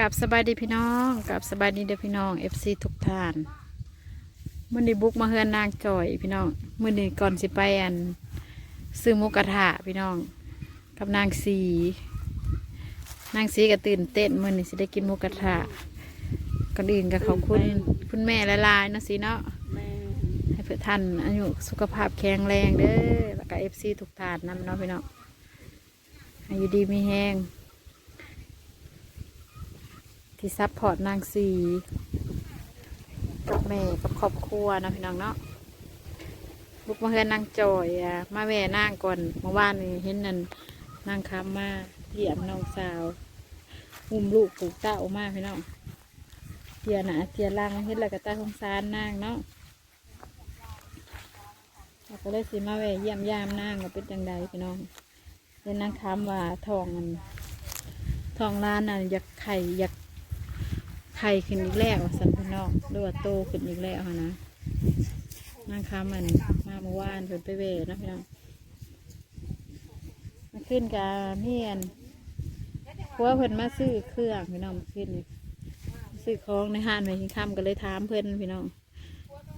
กับสบายดีพี่น้องกับสบายดีเด้อพี่น้อง FC ทุกท่านมื่อนี้บุกมาเฮือนนางจอยพี่น้องมื่อนี้ก่อนสิไปอัน ซื้อมุกกระทะพี่น้อง กับนางสีนางสีก็ตื่นเต้นมื่อนี้สิได้กินมุกกระทะก่อนอื่นก็ขอบคุณคุณแม่ละลายเนาะสีเนาะให้เพื่อท่านอายุสุขภาพแข็งแรงเด้อแล้วก็เอฟซีทุกท่านนำเนาะพี่น้องอายุดีมีแห้ง ที่ซัพพอร์ตนางสีกับแม่กับครอบครัวนะพี่น้องเนาะบุกมาเฮือนนางจอยอะมาแว่นางก่อนเมื่อวานนี้เห็นนั่นนางคำมาเยี่ยมน้องสาวอุ้มลูกปลูกเต้าออกมาพี่น้องเตียหนาเตียล่างเห็นแล้วก็ตาสงสารนางเนาะเราก็เลยสิมาแวะเยี่ยมยามนางว่าเป็นจังใดพี่น้องเรียนนางคำว่าทองมันทองล้านน่ะอยากไข่อยาก ข่ขึ้นอีกแล้วสันพี่น้องหรือว่าโตขึ้นอีกแล้วนะนางคำมันมาเมื่อวานเพิ่นไปเวนะพี่น้องมาขึ้นกับเมียนเพราะว่าเพิ่นมาซื้อเครื่องพี่น้องมาขึ้นซื้อของในห้างในหิงคำก็เลยถามเพิ่นพี่น้อง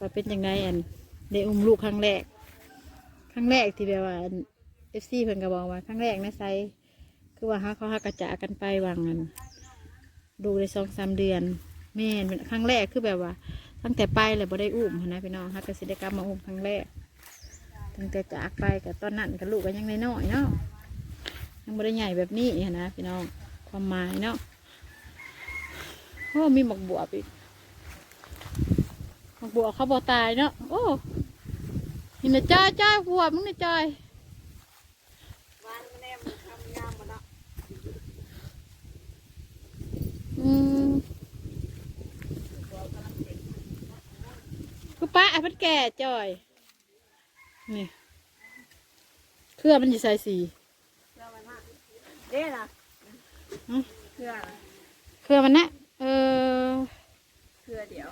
ว่าเป็นจังไดอันได้อุ้มลูกครั้งแรก ครั้งแรกที่แบบว่าเอฟซีเพิ่นก็บอกว่าครั้งแรกในไซคือว่าฮะเขาฮักกระจะกันไปวางกัน ดูได้สองสามเดือน แม่นเป็นครั้งแรกคือแบบว่า ตั้งแต่ไปเลยบ่ได้อุ้มนะพี่น้องฮักกสิได้กรรมมาอุ้มครั้งแรก ตั้งแต่จากไปกับตอนนั้นกับลูกก็ยังน้อยๆเนาะยังบ่ได้ใหญ่แบบนี้นะพี่น้องความหมายเนาะโอ้มีหมกบวบอีกหมกบัวเขาบอตายเนาะโอ้นี่นะจ้อยจ้อยหัวมึงนะจ้อย วานแน่มันทำงามมาเนาะ อืม กูป้าไอ้พัดแก่จ้อย นี่เครื่องมันจะใส่สีเรื่องมันมากเด้ล่ะอืมเครือเครื่องมันนะเออ เครือเดียว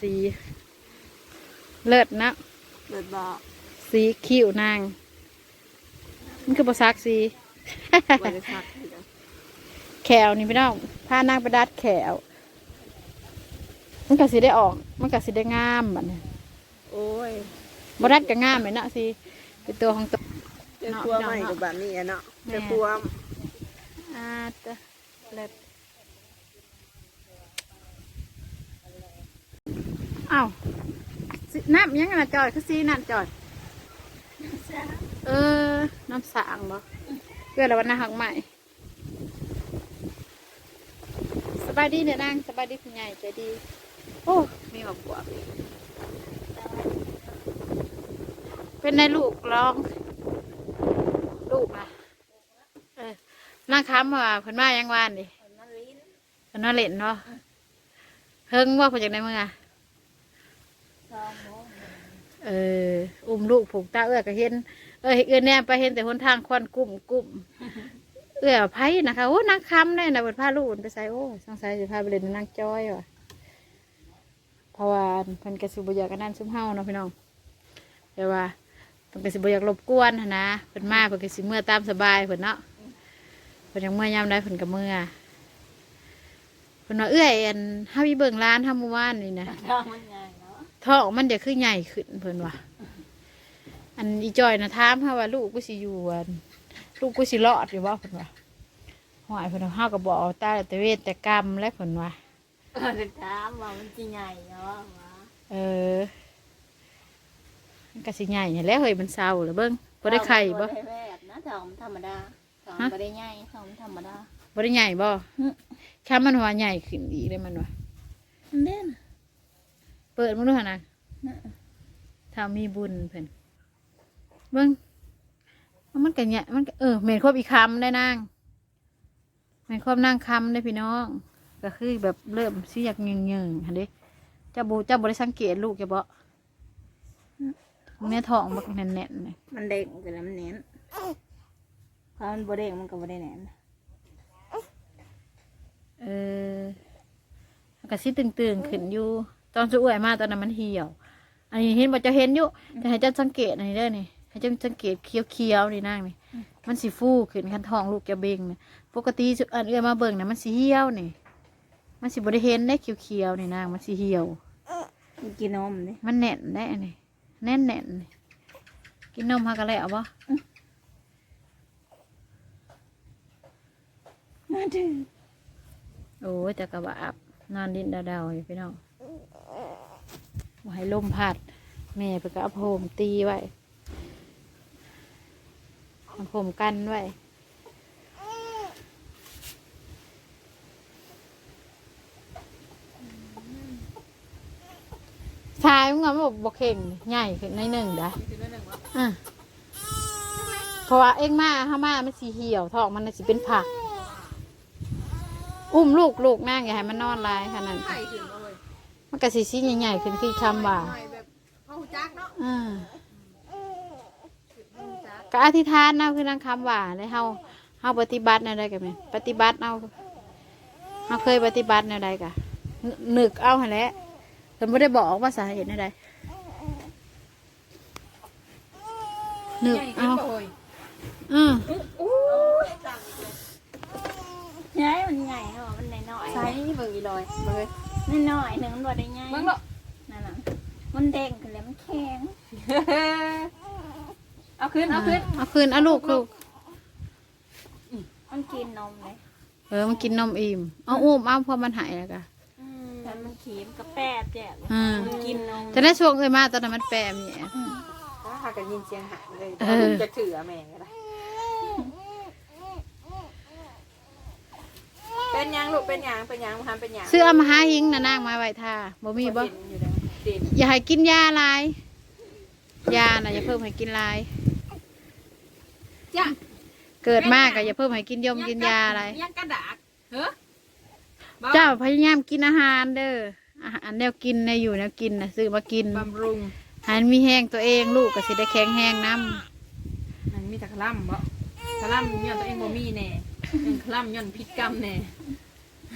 สี เลิศนะเกิดบ่สีคิ้วนาง มันคือภาษาสีบริษัทเดี๋ยวแขวนี่พี่น้องผ้านางประดัดแขวมันก็สิได้ออก มันก็สิได้งามบัดนี้โอ้ยบดัดก็งามเลยเนาะสิเป็นตัวของตัวเจะกลัวใหม่กับแบบนี้อะเนาะแม่เจะกลัวอาตะเล็ด อ้าวน้ำยังไงนะจอยคือซีน้ำจอย เออ น้ำสางบ่เพื่ออะไรวันน่าหักใหม่ สบายดีเนี่ยนางสบายดีคุณใหญ่ใจดี โอ้ มีหมากบวกเป็นในลูกร้อง ลูกนะเออนั่งค้ำว่าเพิ่นมายังวานดิเพิ่นมาเล่นเนาะเฮิงว่าเพิ่นจากในเมือง เอออุ้มลูกผูกตาเอื้อก็เห็น เออเอื้อแนมไปเห็นแต่หนทางควันกุ้มกุ้มเอื้อไผ่นะคะโอ้นางค้ำเนี่ยนะเพิ่นพาลูกไปใส่โอ้สงสัยสิพาไปเล่นนางจ้อยว่ะเพราะว่าเพิ่นก็สิบอยากกันนั่นซุ่มเฮาเนาะพี่น้องแต่ว่าเพิ่นก็สิบอยากรบกวนนะเพิ่นมาเพิ่นก็สิเมื่อตามสบายเพิ่นเนาะเพิ่นยังเมื่อยามใดเพิ่นก็เมื่อเพิ่นว่าเอื้อยอันเฮามีเบิ่งร้านเฮามื่อวานนี่นะ ท้องมันใหญ่เนาะท้องมันจะคือใหญ่ขึ้นเพิ่นว่าอันอีจอยนะถามเฮาว่าลูกกูสิอยู่อันลูกกูสิรอดอยู่บ่เพิ่นว่าหอยเพิ่นว่าเฮาก็บอกตายแต่เวทแต่กรรมและเพิ่นว่าเออจะถามว่ามันจะใหญ่เนาะวะเออมันก็สิใหญ่นี่แหล้วเฮ้ยมันเศร้าเหรือเบิ่งบ่ได้ไข่บ่บ่ได้แวบนะท้องมันธรรมดาท้องฮะบ่ได้ใหญ่ท้องมันธรรมดาบ่ได้ใหญ่บ่หึแค่มันว่าใหญ่ขึ้นอีกเลยมันว่าเด่น เปิดมึงดูหั่นน่ะน่ะถ้ามีบุญเพิ่นเบิ่งมันก็เนี่ยมันก็เออแม่นครบอีกคำได้นางแม่นครบนางคำได้พี่น้อง ก็คือแบบเริ่มสิอยากเงงๆหั่นเด้เจ้าบ่เจ้าบ่ได้สังเกตลูกจะบ่แม่ท้องบักแน่นๆเลยมันเด้งแต่ละมันเน้นพอมันบ่เด้งมันก็บ่ได้แน่นเอกะสิตึงๆขึ้นอยู่ ตอนจะอ้วยมาตอนนั้นมันเหี่ยว อันนี้เห็นบ่เจะเห็นอยู่แต่ให้เจ้าสังเกตอันนี้เด้อนี่ให้เจ้าสังเกตเคี้ยวๆนี่นางนี่มันสิฟูขึ้นคันท้องลูกจะเบ่งนะปกติสุอันเอื้อยมาเบิ่งนะมันสิเหี่ยวนี่ มันสิบ่ได้เห็นได้เคี้ยวๆนี่นางมันสิเหี่ยวกินนมเลยมันแน่นได้อันนี้แน่นแน่นๆนี่กินนมฮากะแล้วบ่มาถึง โอ้ยจะกระบาบนอนดินดาวๆอยู่พี่น้อง บ่ให้ลมพัด แม่ไปก็เอาโผมตีไว้เอาโผมกันไว้ชายมึงอะมันบอกบอกเข่งใหญ่ขึ้นในอยหนึ่งเด้ออะเพราะว่าเอ็งมาห้ามามันสีเหี่ยวท้องมันน่ะสิเป็นผัก อุ้มลูกลูกนั่งอย่าให้มันนอนลายขนาดนั้นไข่ถึงเลย มันก็สีสีใหญ่ๆขึ้นคือคำว่าไข่แบบเข้าจักเนาะอ่าก็อธิษฐานเอาคือนั่งคำว่าเลยเฮาเฮาปฏิบัติแนวใดกันไหมปฏิบัติเอาเฮาเคยปฏิบัติแนวใดกะนนึกเอาหั่นแหละเพิ่นไม่ได้บอกว่าสาเหตุแนวใดนึกเอาอือใช่มันใหญ่เหรอมันน้อยๆใช้เบิ่งอีลอยเบิ่ง มันน้อยหนึ่งมันบ่ได้ใหญ่เบิ่งเนาะนั่นน่ะมันเด้งขึ้นแล้วมันแข็งเอาขึ้นเอาขึ้นเอาคืนเอาลูกลูกมันกินนมเลยเออมันกินนมอิ่มเอาอุ้มเอาพอมันหายแล้วกะแต่มันเขีมกระแป๊บแจ๊ะอืมมันกินนมจะได้ช่วงเอ้ยมาตอนนั้นมันแปมเนี่ย ถ้าหากันยินเสียงหายเลยเออจะถือแม่ก็ได้ เป็นหยังลูกเป็นหยังเป็นหยังทำเป็นหยังซื้อเอามาหาหิงนะนางมาไว้ท่าบ่มีบ่เด่นอยู่แล้วเด่นอย่าให้กินยาหลายยาน่ะอย่าเพิ่มให้กินหลาย จ้ะเกิดมากก็อย่าเพิ่มให้กินยมกินยาอะไร ยังกระดากเฮ้อเจ้าพยายามกินอาหารเด้ออาหารแนวกินในอยู่แนวกินนะซื้อมากินบำรุงใหามีแห้งตัวเองลูกก็สิได้แข็งแห้งน้มันมีแต่คลั่มบ่คลั่มย้อนตัวเองบ่มีแน่ ยังคลั่มย้อนพิษกรรมแน่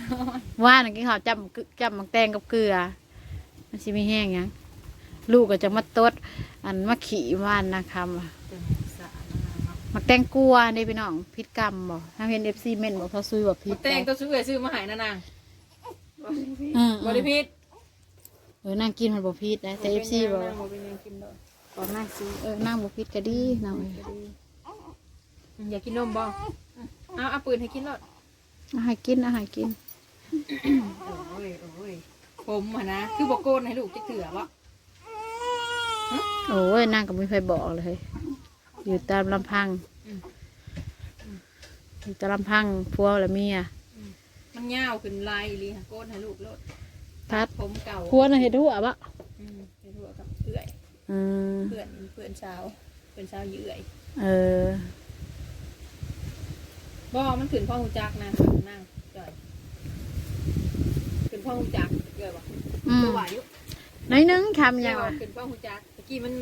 ำว่าน่ะกินข้าวจำกึจำมักแตงกับเกลือ มันสิมีแห้งหยังลูกก็จะมาตด อันมาขี่ว่านนะคำอะเต็มสารเนาะมักแตงกลัวนี่พี่น้องพิษกรรมบ่ถ้าเห็นเอฟซีเม่นบอกเขาซื้อแบบพิษแต่งตัวซื้อเอ้ยซื้อมาใหายนะนางอืมบริพิษเออนางกินมันบ่พิษนะแต่เอฟซีบอกนางบ่เป็นหยังกินดอกก่อนนางซื้อเออนางบ่พิษก็ดีนางเอ้ยอยากกินนมบ่ เอาเอาปืนให้กินรถเอาให้กินเอาให้กิน โอ้ยโอ้ยผมอะนะคือบอกโกนให้ลูกจะเถื่อบ่โอ้ยนางก็ไม่เคยบอกเลย อยู่ตามลำพังอยู่ตามลำพังพัวและเมียมันยาวขึ้นลายอีหลีค่ะโกนให้ลูกรถพัดผมเก่าพัวน่ะเห็ดหัวปะอืมไปทั่วกับเอื่อยอืมเพื่อนเพื่อนสาวเพื่อนสาวอยู่เอื่อย เออ บ่มันขึ้นพ่อหูจักนะนั่งจ่อยขึ้นพ่อหูจักเอื่อยบ่อืมตัวไหวอยู่น้อยนึงคำเอื่ยัอยงบ่วะขึ้นพ่อหูจักตะกี้มัน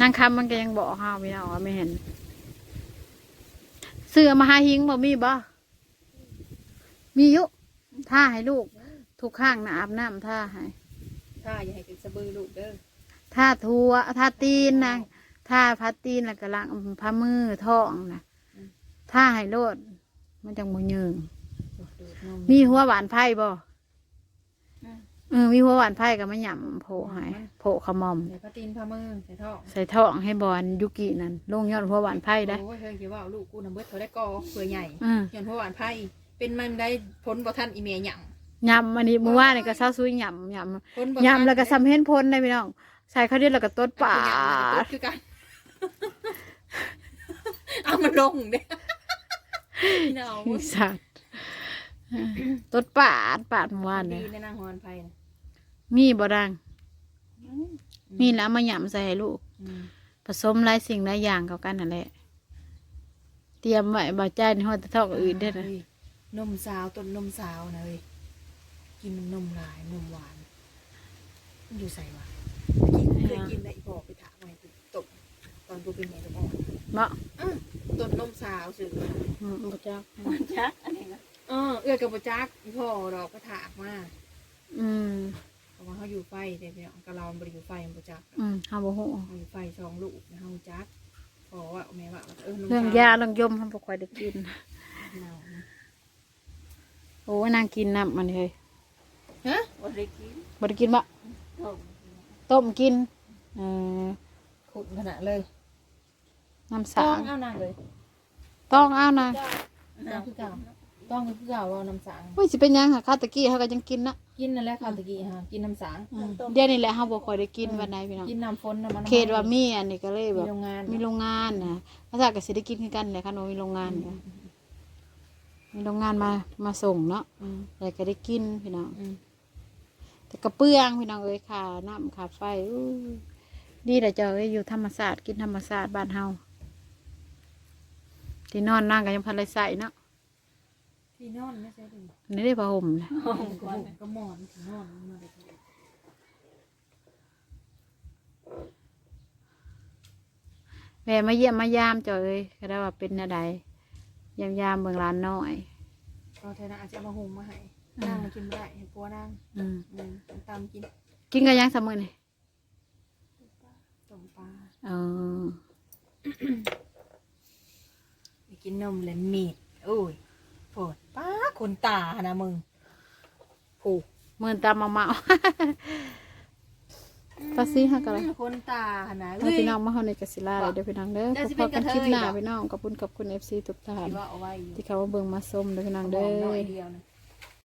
นางคำมันก็ยังบอกห้าไม่เอาว่าไม่เห็นเสื้อมาหาหิงบ่มีบ่มีอยุท่าให้ลูก ทุกข้างนะอาบน้ำท่าให้ถ้าอย่าให้เป็นสะบือลูกเด้อท่าทัวท่าตีนนะท่าพัดตีนแล้วก็ล้างพามือท้องนะท่าให้โลด มันจังบ่ยืงดูดนมมีหัวหวานไผ่บ่เออมีหัวหวานไผ่กับมะหย่ำโผล่ให้โผล่ขมอมเดี๋ยวพาตีนพามือใส่ท้องใส่ท้องให้บอลยุกินั่นลงยอดหัวหวานไผ่ได้โอ้ยเฮ้ยอย่าว่าลูกกูน่ะเบิดเขาได้กอเผื่อใหญ่อืมย้อนหัวหวานไผ่เป็นมันได้ผลบ่ทันอีเมียหยังยำอันนี้มือว่านี่ก็เศร้าซุยยำยผลบ่ำทันยำแล้วก็ซ้ำเห็นพ้นได้พี่น้อง ใส่ข้าวเดียวแล้วก็ต้นป่าดคือกันเอามันลงเด้ พี่น้องอีสัตว์ต้นป่าดป่าดเมื่อวานดีเนี่ยในนางฮอนไผ่นะมีบ่ดังมีแล้วมาหย่ำใส่ให้ลูก อืมผสมหลายสิ่งหลายอย่างเข้ากันนั่นแหละ เตรียมไว้บ่ใจในหัวตะท้องอื่นได้อนะเฮ้ยนมสาวต้นนมสาวนะเว้ยกินนมหลายนมหวานมันอยู่ใส่วะกินเคยกินได้อีพอไปถามไว้ตกตอนกูเป็นไงตะอ่อนเนาะ ต้นนมสาวสื่ออืมบ่จักมันชักอันนี้นะเออเอื้อกับปจักอีพ่อดอกกระถากมาอืมเพราะว่าเขาอยู่ไฟเดี๋ยวเนี่ยกะเราบริอยู่ไฟมันประจักอืมเฮาบ่ฮู้เขาอยู่ไฟสองลูกนะเขาจักเพราะว่าแม่ว่าเออน้ำเรื่องตลยาเรื่องยมเฮาบ่ค่อยได้กิน เน่านะโอ้ยนางกินน้ำมันเฮ้ยฮะบ่ได้กินบ่ได้กินบ่ต้มต้มกินเออขุดขนาดเลย น้ำต้สาองงเอานางเลยต้องเอานะเอาคือเก่าต้องคือเก่าเอาน้ำสางโอ้ยสิเป็นหยังค่ะข้าวตะกี้เฮาก็ยังกินนะกินนั่นแหละค่ะตะกี้ฮะกินน้ำสางอืมเดี๋ยวนี้แหละเฮาบ่ค่อยได้กินวันใดพี่น้อง กินน้ำฝนน้ำมันเขตว่ามีอันนี้ก็เลยแบมีบโรงงานมีโรงงานนะภาษาก็สิได้กินคือกันแหละค่ะหนูมีโรงงานเนี่ยมีโรงงานมามาส่งเนาะอืมแล้วก็ได้กินพี่น้อง อืมแต่กระเปื้องพี่น้องเอ้ยค่ะน้ำค่ะไฟอู้ดีแต่เจ้าเอ้ยอยู่ธรรมศาสตร์กินธรรมศาสตร์บ้านเฮา ที่นอนนั่งก็ยังพันเลยใส่เนาะที่นอนไม่ใช่ดิอันนี่ได้ผ้าห่มนะก็ก็หมอนที่นอนมาเลยแม่มาเยี่ยมมายามเจ้าเอ้ยก็ได้ว่าเป็นอะไรยามยามๆเมืองร้านน้อยเราเธอนะอาจจะเอามาหุงมาให้นั่งมากินไม่ได้เห็นปัวนั่งอืมอืมตามกิน กินกันยังสามมือนี่ต้มปลาเออ ไป กินนมและมีดโอ้ยโผดป้าคนตานะมึงผูกมือตามมาเมาปลาซีฮักอะไรคนตานะถ้าพี่น้องมาเฮาในกสิลาเลยเด้อพี่น้องเด้อเดี๋ยวพสิบเป็กันนกระเทยคลิปหน้าเหรอ พี่น้องขอบคุณขอบคุณ FC ทุกท่านที่ว่าเอาไว้อยู่ที่เขามาเบิ่งมาส้มเด้อพี่น้องบเด้อกน้อยอ เดียวนะ